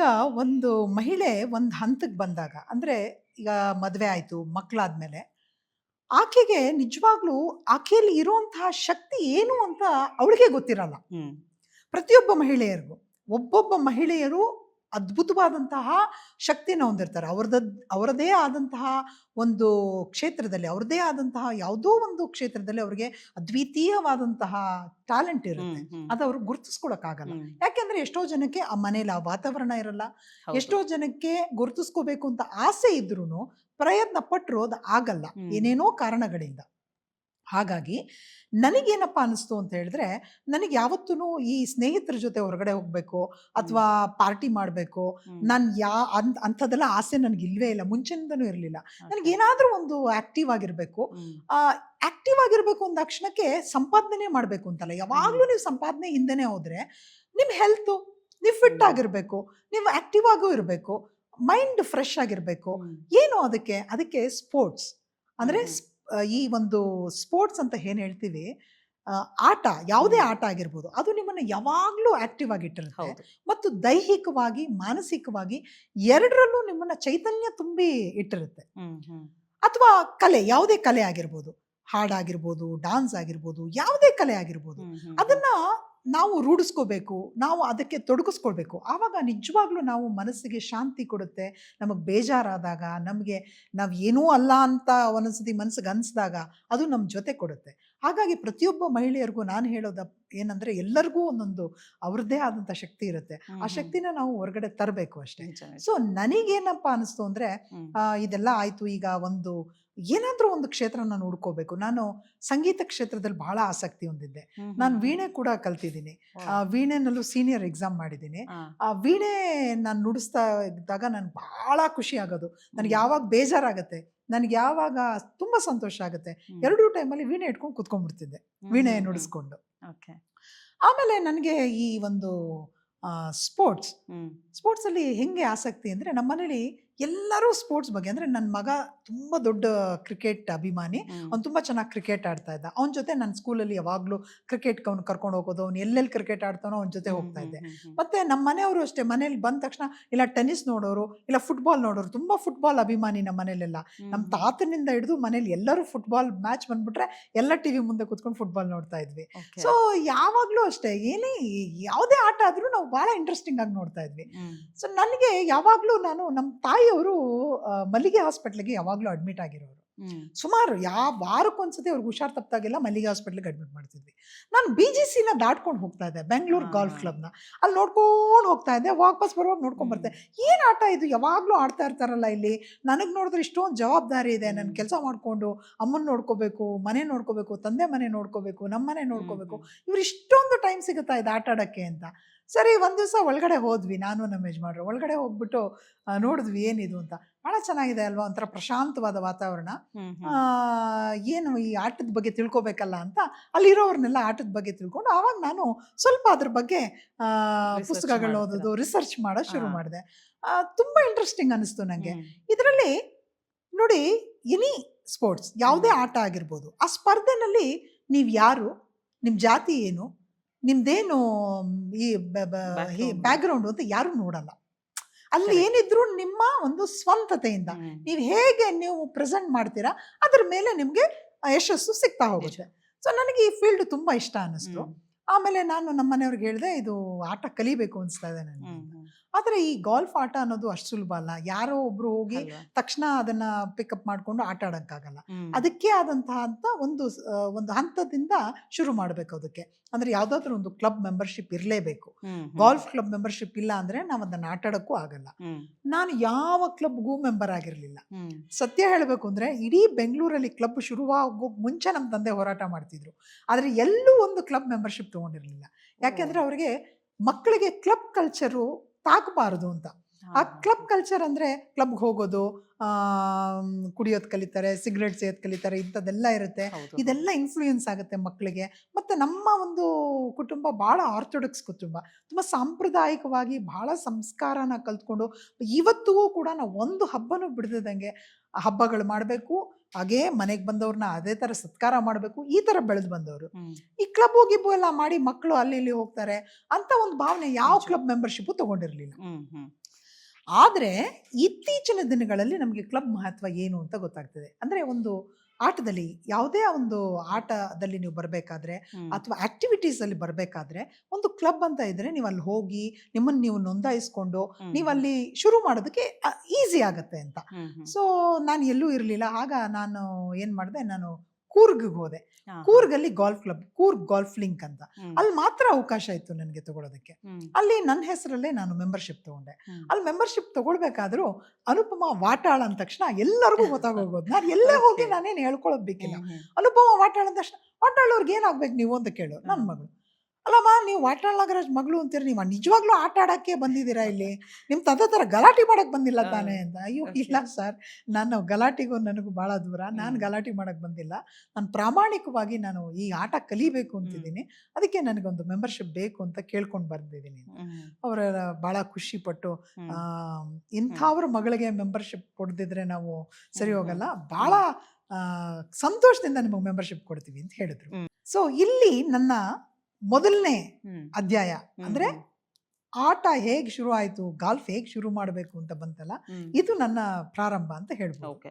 ಈಗ ಒಂದು ಮಹಿಳೆ ಒಂದು ಹಂತಕ್ಕೆ ಬಂದಾಗ ಅಂದರೆ ಈಗ ಮದುವೆ ಆಯಿತು ಮಕ್ಕಳಾದ್ಮೇಲೆ ಆಕೆಗೆ ನಿಜವಾಗ್ಲೂ ಆಕೆಯಲ್ಲಿ ಇರುವಂತಹ ಶಕ್ತಿ ಏನು ಅಂತ ಅವಳಿಗೆ ಗೊತ್ತಿರಲ್ಲ. ಪ್ರತಿಯೊಬ್ಬ ಮಹಿಳೆಯರಿಗೂ ಒಬ್ಬೊಬ್ಬ ಮಹಿಳೆಯರು ಅದ್ಭುತವಾದಂತಹ ಶಕ್ತಿನ ಹೊಂದಿರ್ತಾರೆ. ಅವ್ರದ ಅವರದೇ ಆದಂತಹ ಒಂದು ಕ್ಷೇತ್ರದಲ್ಲಿ ಅವ್ರದೇ ಆದಂತಹ ಯಾವುದೋ ಒಂದು ಕ್ಷೇತ್ರದಲ್ಲಿ ಅವ್ರಿಗೆ ಅದ್ವಿತೀಯವಾದಂತಹ ಟ್ಯಾಲೆಂಟ್ ಇರುತ್ತೆ. ಅದು ಅವ್ರಿಗೆ ಗುರುತಿಸ್ಕೊಳಕ್ಕಾಗಲ್ಲ. ಯಾಕೆಂದ್ರೆ ಎಷ್ಟೋ ಜನಕ್ಕೆ ಆ ಮನೇಲಿ ಆ ವಾತಾವರಣ ಇರಲ್ಲ. ಎಷ್ಟೋ ಜನಕ್ಕೆ ಗುರುತಿಸ್ಕೋಬೇಕು ಅಂತ ಆಸೆ ಇದ್ರೂ ಪ್ರಯತ್ನ ಪಟ್ಟರು ಅದು ಆಗಲ್ಲ. ಏನೇನೋ ಕಾರಣಗಳಿಂದ. ಹಾಗಾಗಿ ನನಗೇನಪ್ಪ ಅನಿಸ್ತು ಅಂತ ಹೇಳಿದ್ರೆ ನನಗೆ ಯಾವತ್ತೂ ಈ ಸ್ನೇಹಿತರ ಜೊತೆ ಹೊರಗಡೆ ಹೋಗ್ಬೇಕು ಅಥವಾ ಪಾರ್ಟಿ ಮಾಡಬೇಕು. ನಾನು ಯಾ ಅಂತ್ ಅಂಥದ್ದೆಲ್ಲ ಆಸೆ ನನಗೆ ಇಲ್ವೇ ಇಲ್ಲ ಮುಂಚಿನಿಂದನೂ ಇರಲಿಲ್ಲ. ನನಗೇನಾದರೂ ಒಂದು ಆಕ್ಟಿವ್ ಆಗಿರಬೇಕು. ಆ್ಯಕ್ಟಿವ್ ಆಕ್ಟಿವ್ ಆಗಿರಬೇಕು ಅಂದ ತಕ್ಷಣಕ್ಕೆ ಸಂಪಾದನೆ ಮಾಡಬೇಕು ಅಂತಲ್ಲ. ಯಾವಾಗಲೂ ನೀವು ಸಂಪಾದನೆ ಹಿಂದೆನೇ ಹೋದರೆ ನಿಮ್ಮ ಹೆಲ್ತು ನೀವು ಫಿಟ್. ಆಗಿರಬೇಕು ನೀವು ಆ್ಯಕ್ಟಿವ್ ಆಗೂ ಇರಬೇಕು ಮೈಂಡ್ ಫ್ರೆಶ್ ಆಗಿರಬೇಕು. ಏನು ಅದಕ್ಕೆ? ಅದಕ್ಕೆ ಸ್ಪೋರ್ಟ್ಸ್. ಅಂದರೆ. ಈ ಒಂದು ಸ್ಪೋರ್ಟ್ಸ್ ಅಂತ ಏನು ಹೇಳ್ತೀವಿ ಆಟ ಯಾವುದೇ ಆಟ ಆಗಿರ್ಬೋದು ಅದು ನಿಮ್ಮನ್ನು ಯಾವಾಗಲೂ ಆಕ್ಟಿವ್ ಆಗಿಟ್ಟಿರುತ್ತೆ. ಮತ್ತು ದೈಹಿಕವಾಗಿ ಮಾನಸಿಕವಾಗಿ ಎರಡರಲ್ಲೂ ನಿಮ್ಮನ್ನ ಚೈತನ್ಯ ತುಂಬಿ ಇಟ್ಟಿರುತ್ತೆ. ಅಥವಾ ಕಲೆ ಯಾವುದೇ ಕಲೆ ಆಗಿರ್ಬೋದು ಹಾಡಾಗಿರ್ಬೋದು ಡಾನ್ಸ್ ಆಗಿರ್ಬೋದು ಯಾವುದೇ ಕಲೆ ಆಗಿರ್ಬೋದು ಅದನ್ನ ನಾವು ರೂಢಿಸ್ಕೋಬೇಕು, ನಾವು ಅದಕ್ಕೆ ತೊಡಗಿಸ್ಕೊಳ್ಬೇಕು. ಆವಾಗ ನಿಜವಾಗ್ಲೂ ನಾವು ಮನಸ್ಸಿಗೆ ಶಾಂತಿ ಕೊಡುತ್ತೆ. ನಮಗೆ ಬೇಜಾರಾದಾಗ, ನಮಗೆ ನಾವು ಏನೂ ಅಲ್ಲ ಅಂತ ಒಂದೊಂದ್ಸತಿ ಮನಸ್ಸಿಗೆ ಅನಿಸಿದಾಗ ಅದು ನಮ್ಮ ಜೊತೆ ಕೊಡುತ್ತೆ. ಹಾಗಾಗಿ ಪ್ರತಿಯೊಬ್ಬ ಮಹಿಳೆಯರಿಗೂ ನಾನು ಹೇಳೋದ ಏನಂದ್ರೆ ಎಲ್ಲರಿಗೂ ಒಂದೊಂದು ಅವ್ರದ್ದೇ ಆದಂಥ ಶಕ್ತಿ ಇರುತ್ತೆ. ಆ. ಶಕ್ತಿನ ನಾವು ಹೊರಗಡೆ ತರಬೇಕು ಅಷ್ಟೇ. ಸೊ ನನಗೇನಪ್ಪ ಅನಿಸ್ತು ಅಂದ್ರೆ ಆ, ಇದೆಲ್ಲ ಆಯ್ತು ಈಗ ಒಂದು ಏನಾದರೂ ಒಂದು ಕ್ಷೇತ್ರ ನಾನು ಹುಡ್ಕೋಬೇಕು. ನಾನು ಸಂಗೀತ ಕ್ಷೇತ್ರದಲ್ಲಿ ಬಹಳ ಆಸಕ್ತಿ ಹೊಂದಿದ್ದೆ. ನಾನು ವೀಣೆ ಕೂಡ ಕಲ್ತಿದ್ದೀನಿ. ಆ, ವೀಣೆನಲ್ಲೂ ಸೀನಿಯರ್ ಎಕ್ಸಾಮ್ ಮಾಡಿದ್ದೀನಿ. ಆ, ವೀಣೆ ನಾನು ನುಡಿಸ್ತಾ ಇದ್ದಾಗ ನನಗೆ ಬಹಳ ಖುಷಿ ಆಗೋದು. ನನಗೆ. ಯಾವಾಗ ಬೇಜಾರಾಗುತ್ತೆ ನನಗೆ ಯಾವಾಗ ತುಂಬ ಸಂತೋಷ ಆಗುತ್ತೆ. ಎರಡೂ ಟೈಮಲ್ಲಿ ವೀಣೆ ಇಟ್ಕೊಂಡು ಕುತ್ಕೊಂಡ್ಬಿಡ್ತಿದ್ದೆ ವೀಣೆ. ನುಡಿಸ್ಕೊಂಡು ಓಕೆ ಆಮೇಲೆ ನನಗೆ ಈ ಒಂದು ಸ್ಪೋರ್ಟ್ಸ್. ಸ್ಪೋರ್ಟ್ಸಲ್ಲಿ ಹೆಂಗೆ ಆಸಕ್ತಿ ಅಂದರೆ ನಮ್ಮ ಮನೇಲಿ ಎಲ್ಲರೂ ಸ್ಪೋರ್ಟ್ಸ್ ಬಗ್ಗೆ ಅಂದರೆ ನನ್ನ ಮಗ ತುಂಬ ದೊಡ್ಡ ಕ್ರಿಕೆಟ್ ಅಭಿಮಾನಿ. ಅವ್ನು ತುಂಬ ಚೆನ್ನಾಗಿ ಕ್ರಿಕೆಟ್ ಆಡ್ತಾ ಇದ್ದ ಅವನ ಜೊತೆ ನನ್ನ ಸ್ಕೂಲಲ್ಲಿ ಯಾವಾಗಲೂ ಕ್ರಿಕೆಟ್ ಅವ್ನು ಕರ್ಕೊಂಡು ಹೋಗೋದು ಅವ್ನು ಎಲ್ಲೆಲ್ಲಿ ಕ್ರಿಕೆಟ್ ಆಡ್ತಾನೋ ಅವನ ಜೊತೆ ಹೋಗ್ತಾ ಇದ್ದೆ. ಮತ್ತೆ ನಮ್ಮ ಮನೆಯವರು ಅಷ್ಟೇ ಮನೇಲಿ ಬಂದ ತಕ್ಷಣ ಇಲ್ಲ ಟೆನ್ನಿಸ್ ನೋಡೋರು ಇಲ್ಲ ಫುಟ್ಬಾಲ್ ನೋಡೋರು ತುಂಬ ಫುಟ್ಬಾಲ್ ಅಭಿಮಾನಿ ನಮ್ಮ ಮನೇಲೆಲ್ಲ ನಮ್ಮ ತಾತನಿಂದ ಹಿಡಿದು ಮನೇಲಿ ಎಲ್ಲರೂ ಫುಟ್ಬಾಲ್ ಮ್ಯಾಚ್ ಬಂದ್ಬಿಟ್ರೆ ಎಲ್ಲ ಟಿ ವಿ ಮುಂದೆ ಕುತ್ಕೊಂಡು ಫುಟ್ಬಾಲ್ ನೋಡ್ತಾ ಇದ್ವಿ. ಸೊ ಯಾವಾಗಲೂ ಅಷ್ಟೇ ಏನೇ ಯಾವುದೇ ಆಟ ಆದರೂ ನಾವು ಭಾಳ ಇಂಟ್ರೆಸ್ಟಿಂಗ್ ಆಗಿ ನೋಡ್ತಾ ಇದ್ವಿ. ಸೊ ನನಗೆ ಯಾವಾಗಲೂ ನಾನು ನಮ್ಮ ತಾಯಿಯವರು ಆ, ಮಲ್ಲಿಗೆ ಹಾಸ್ಪಿಟ್ಲಿಗೆ ಯಾವಾಗಲೂ ಅಡ್ಮಿಟ್ ಆಗಿರೋರು. ಸುಮಾರು ಯಾವ ವಾರಕ್ಕೊಂದ್ಸತಿ ಅವ್ರಿಗೆ ಹುಷಾರ್ ತಪ್ಪಾಗೆಲ್ಲ ಮಲ್ಲಿಗೆ ಹಾಸ್ಪಿಟ್ಲಿಗೆ ಅಡ್ಮಿಟ್ ಮಾಡ್ತಿದ್ವಿ. ನಾನು ಬಿ ಜಿ ಸಿನ ದಾಟ್ಕೊಂಡು ಹೋಗ್ತಾ ಇದ್ದೆ ಬೆಂಗಳೂರು ಗಾಲ್ಫ್. ಕ್ಲಬ್ನ ಅಲ್ಲಿ ನೋಡ್ಕೊಂಡು ಹೋಗ್ತಾ ಇದ್ದೆ ವಾಪಸ್ ಬರುವಾಗ ನೋಡ್ಕೊಂಡು ಬರ್ತೆ. ಏನು ಆಟ ಇದು? ಯಾವಾಗಲೂ ಆಡ್ತಾ ಇರ್ತಾರಲ್ಲ ಇಲ್ಲಿ. ನನಗೆ ನೋಡಿದ್ರೆ ಇಷ್ಟೊಂದು ಜವಾಬ್ದಾರಿ ಇದೆ. ನನ್ನ ಹ್ಮ್. ಕೆಲಸ ಮಾಡಿಕೊಂಡು ಅಮ್ಮನ ನೋಡ್ಕೋಬೇಕು ಮನೆ ನೋಡ್ಕೋಬೇಕು ತಂದೆ ಮನೆ ನೋಡ್ಕೋಬೇಕು ನಮ್ಮ ಮನೆ ನೋಡ್ಕೋಬೇಕು. ಇವ್ರು ಇಷ್ಟೊಂದು ಟೈಮ್ ಸಿಗುತ್ತಾ ಇದು ಆಟ ಆಡೋಕ್ಕೆ ಅಂತ? ಸರಿ ಒಂದು ದಿವಸ ಒಳಗಡೆ ಹೋದ್ವಿ ನಾನು ನಮ್ಮ ಯಜಮಾನ್ರು. ಒಳಗಡೆ ಹೋಗ್ಬಿಟ್ಟು ನೋಡಿದ್ವಿ ಏನಿದು ಅಂತ. ಭಾಳ ಚೆನ್ನಾಗಿದೆ ಅಲ್ವಾ? ಒಂಥರ ಪ್ರಶಾಂತವಾದ ವಾತಾವರಣ. ಏನು ಈ ಆಟದ ಬಗ್ಗೆ ತಿಳ್ಕೊಬೇಕಲ್ಲ ಅಂತ ಅಲ್ಲಿರೋರ್ನೆಲ್ಲ ಆಟದ ಬಗ್ಗೆ ತಿಳ್ಕೊಂಡು ಆವಾಗ ನಾನು ಸ್ವಲ್ಪ ಅದ್ರ ಬಗ್ಗೆ ಪುಸ್ತಕಗಳು ಓದೋದು ರಿಸರ್ಚ್ ಮಾಡೋ ಶುರು. ಮಾಡಿದೆ. ತುಂಬ ಇಂಟ್ರೆಸ್ಟಿಂಗ್ ಅನಿಸ್ತು ನನಗೆ ಇದರಲ್ಲಿ ನೋಡಿ ಎನಿ ಸ್ಪೋರ್ಟ್ಸ್ ಯಾವುದೇ ಆಟ ಆಗಿರ್ಬೋದು ಆ ಸ್ಪರ್ಧೆನಲ್ಲಿ ನೀವು ಯಾರು? ನಿಮ್ಮ ಜಾತಿ ಏನು? ನಿಮ್ದೇನು ಈ ಬ್ಯಾಕ್ಗ್ರೌಂಡ್ ಅಂತ ಯಾರು ನೋಡಲ್ಲ ಅಲ್ಲಿ. ಏನಿದ್ರು ನಿಮ್ಮ ಒಂದು ಸ್ವಂತತೆಯಿಂದ. ನೀವು ಹೇಗೆ ನೀವು ಪ್ರೆಸೆಂಟ್ ಮಾಡ್ತೀರಾ ಅದ್ರ ಮೇಲೆ ನಿಮಗೆ ಯಶಸ್ಸು ಸಿಗ್ತಾ ಹೋಗುತ್ತೆ ಸೊ ನನಗೆ ಈ ಫೀಲ್ಡ್ ತುಂಬಾ ಇಷ್ಟ ಅನ್ನಿಸ್ತು ಆಮೇಲೆ ನಾನು ನಮ್ಮ ಮನೆಯವ್ರಿಗೆ ಹೇಳಿದೆ ಇದು ಆಟ ಕಲಿಬೇಕು ಅನಿಸ್ತಾ ಇದೆ ನನಗೆ. ಆದರೆ ಈ ಗಾಲ್ಫ್ ಆಟ ಅನ್ನೋದು ಅಷ್ಟು ಸುಲಭ ಅಲ್ಲ. ಯಾರೋ ಒಬ್ರು ಹೋಗಿ ತಕ್ಷಣ ಅದನ್ನ ಪಿಕಪ್ ಮಾಡ್ಕೊಂಡು ಆಟ ಆಡೋಕ್ಕಾಗಲ್ಲ. ಅದಕ್ಕೆ ಆದಂತಹ ಅಂತ ಒಂದು ಒಂದು ಹಂತದಿಂದ ಶುರು ಮಾಡಬೇಕು ಅದಕ್ಕೆ. ಅಂದ್ರೆ ಯಾವ್ದಾದ್ರು ಒಂದು ಕ್ಲಬ್ ಮೆಂಬರ್ಶಿಪ್ ಇರಲೇಬೇಕು. ಗಾಲ್ಫ್ ಕ್ಲಬ್ ಮೆಂಬರ್ಶಿಪ್ ಇಲ್ಲ ಅಂದ್ರೆ ನಾವು ಅದನ್ನ ಆಟ ಆಡೋಕ್ಕೂ ಆಗಲ್ಲ. ನಾನು ಯಾವ ಕ್ಲಬ್ಗೂ ಮೆಂಬರ್ ಆಗಿರಲಿಲ್ಲ. ಸತ್ಯ ಹೇಳಬೇಕು ಅಂದ್ರೆ ಇಡೀ ಬೆಂಗಳೂರಲ್ಲಿ ಕ್ಲಬ್ ಶುರುವಾಗೋ ಮುಂಚೆ ನಮ್ಮ ತಂದೆ ಹೋರಾಟ ಮಾಡ್ತಿದ್ರು. ಆದರೆ ಎಲ್ಲೂ ಒಂದು ಕ್ಲಬ್ ಮೆಂಬರ್ಶಿಪ್ ತಗೊಂಡಿರಲಿಲ್ಲ. ಯಾಕೆಂದ್ರೆ ಅವ್ರಿಗೆ ಮಕ್ಕಳಿಗೆ ಕ್ಲಬ್ ಕಲ್ಚರು ತಾಕಬಾರದು ಅಂತ. ಆ ಕ್ಲಬ್ ಕಲ್ಚರ್ ಅಂದ್ರೆ ಕ್ಲಬ್ಗೆ ಹೋಗೋದು ಕುಡಿಯೋದು ಕಲಿತಾರೆ ಸಿಗರೇಟ್ ಸೇದ್ ಕಲಿತಾರೆ ಇಂಥದ್ದೆಲ್ಲ ಇರುತ್ತೆ. ಇದೆಲ್ಲ ಇನ್ಫ್ಲೂಯೆನ್ಸ್ ಆಗುತ್ತೆ ಮಕ್ಕಳಿಗೆ ಮತ್ತು ನಮ್ಮ ಒಂದು ಕುಟುಂಬ ಭಾಳ ಆರ್ಥೋಡಕ್ಸ್ ಕುಟುಂಬ. ತುಂಬ ಸಾಂಪ್ರದಾಯಿಕವಾಗಿ ಭಾಳ ಸಂಸ್ಕಾರನ ಕಲ್ತ್ಕೊಂಡು ಇವತ್ತಿಗೂ ಕೂಡ ನಾವು ಒಂದು ಹಬ್ಬನೂ ಬಿಡದಂಗೆ ಹಬ್ಬಗಳು ಮಾಡಬೇಕು. ಹಾಗೇ ಮನೆಗೆ ಬಂದವ್ರನ್ನ ಅದೇ ಥರ ಸತ್ಕಾರ ಮಾಡಬೇಕು ಈ ಥರ ಬೆಳೆದು ಬಂದವರು. ಈ ಕ್ಲಬ್ ಗಿಬ್ಬು ಎಲ್ಲ ಮಾಡಿ ಮಕ್ಕಳು ಅಲ್ಲಿ ಇಲ್ಲಿ ಹೋಗ್ತಾರೆ ಅಂತ ಒಂದು ಭಾವನೆ ಯಾವ ಕ್ಲಬ್ ಮೆಂಬರ್ಶಿಪ್ಪು ತಗೊಂಡಿರಲಿಲ್ಲ. ಆದರೆ ಇತ್ತೀಚಿನ ದಿನಗಳಲ್ಲಿ ನಮಗೆ ಕ್ಲಬ್ ಮಹತ್ವ ಏನು ಅಂತ ಗೊತ್ತಾಗ್ತದೆ ಅಂದರೆ ಒಂದು ಆಟದಲ್ಲಿ ಯಾವುದೇ ಒಂದು ಆಟದಲ್ಲಿ ನೀವು ಬರಬೇಕಾದ್ರೆ. ಅಥವಾ ಆಕ್ಟಿವಿಟೀಸಲ್ಲಿ ಬರಬೇಕಾದ್ರೆ ಒಂದು ಕ್ಲಬ್ ಅಂತ ಇದ್ರೆ ನೀವು ಅಲ್ಲಿ ಹೋಗಿ ನಿಮ್ಮನ್ನು ನೀವು ನೋಂದಾಯಿಸ್ಕೊಂಡು ನೀವಲ್ಲಿ ಅಲ್ಲಿ ಶುರು ಮಾಡೋದಕ್ಕೆ ಈಸಿ ಆಗುತ್ತೆ ಅಂತ. ಸೊ ನಾನು ಎಲ್ಲೂ ಇರಲಿಲ್ಲ ಆಗ ನಾನು ಏನು ಮಾಡಿದೆ ನಾನು ಹೋದೆ ಕೂರ್ಗ್ ಹಾ. ಕೂರ್ಗಲ್ಲಿ golf club Coorg golf link ಅಂತ ಅಲ್ಲಿ ಮಾತ್ರ ಅವಕಾಶ ಇತ್ತು ನನಗೆ ತಗೊಳ್ಳೋದಕ್ಕೆ ಅಲ್ಲಿ ನನ್ನ ಹೆಸರಲ್ಲೇ ನಾನು ಮೆಂಬರ್ಶಿಪ್ ತಗೊಂಡೆ. ಅಲ್ಲಿ ಮೆಂಬರ್ಶಿಪ್ ತಗೊಳ್ಬೇಕಾದ್ರೂ ಅನುಪಮ ವಾಟಾಳ ಅಂದ ತಕ್ಷಣ ಎಲ್ಲರಿಗೂ ಗೊತ್ತಾಗೋಗೋದು ನಾನು ಎಲ್ಲೇ ಹೋಗಿ. ನಾನೇನು ಹೇಳ್ಕೊಳ್ಳೋದು ಬೇಕಿಲ್ಲ. ಅನುಪಮ ವಾಟಾಳ ಅಂದ ತಕ್ಷಣ ವಾಟಾಳವ್ರಿಗೆ ಏನಾಗ್ಬೇಕು ನೀವು ಅಂತ ಕೇಳು ನನ್ನ. ಮಗಳು ಅಲ್ಲಮ್ಮ ನೀವು ವಾಟಾಳ್ ನಾಗರಾಜ್ ಮಗಳು ಅಂತೀರಿ ನೀವು ನಿಜವಾಗ್ಲೂ ಆಟ ಆಡಕ್ಕೆ ಬಂದಿದ್ದೀರಾ ಇಲ್ಲಿ? ನಿಮ್ಮ ತಂದೆ ಥರ ಗಲಾಟೆ ಮಾಡಕ್ ಬಂದಿಲ್ಲ. ತಾನೇ ಅಂತ. ಅಯ್ಯೋ ಇಲ್ಲ ಸರ್. ನಾನು ಗಲಾಟೆಗೂ ನನಗೂ ಭಾಳ ದೂರ. ನಾನು ಗಲಾಟೆ ಮಾಡಕ್ ಬಂದಿಲ್ಲ. ನಾನು ಪ್ರಾಮಾಣಿಕವಾಗಿ ನಾನು ಈ ಆಟ ಕಲಿಬೇಕು ಅಂತಿದ್ದೀನಿ. ಅದಕ್ಕೆ ನನಗೊಂದು ಮೆಂಬರ್ಶಿಪ್ ಬೇಕು ಅಂತ ಕೇಳ್ಕೊಂಡು ಬರ್ತಿದ್ದೀನಿ. ಅವರ ಭಾಳ ಖುಷಿ ಪಟ್ಟು ಹ್ಮ್. ಆ, ಇಂಥವ್ರ ಮಗಳಿಗೆ ಮೆಂಬರ್ಶಿಪ್ ಕೊಡದಿದ್ರೆ ನಾವು ಸರಿ ಹೋಗಲ್ಲ. ಭಾಳ ಸಂತೋಷದಿಂದ ನಿಮಗೆ ಮೆಂಬರ್ಶಿಪ್ ಕೊಡ್ತೀವಿ ಅಂತ ಹೇಳಿದ್ರು. ಸೊ ಇಲ್ಲಿ ನನ್ನ ಮೊದಲನೇ ಅಧ್ಯಾಯ. ಅಂದ್ರೆ ಆಟ ಹೇಗ್ ಶುರು ಆಯ್ತು ಗಾಲ್ಫ್ ಹೇಗ್ ಶುರು ಮಾಡಬೇಕು ಅಂತ ಬಂತಲ್ಲ ಇದು ನನ್ನ ಪ್ರಾರಂಭ ಅಂತ ಹೇಳ್ಬೋದು. ಓಕೆ.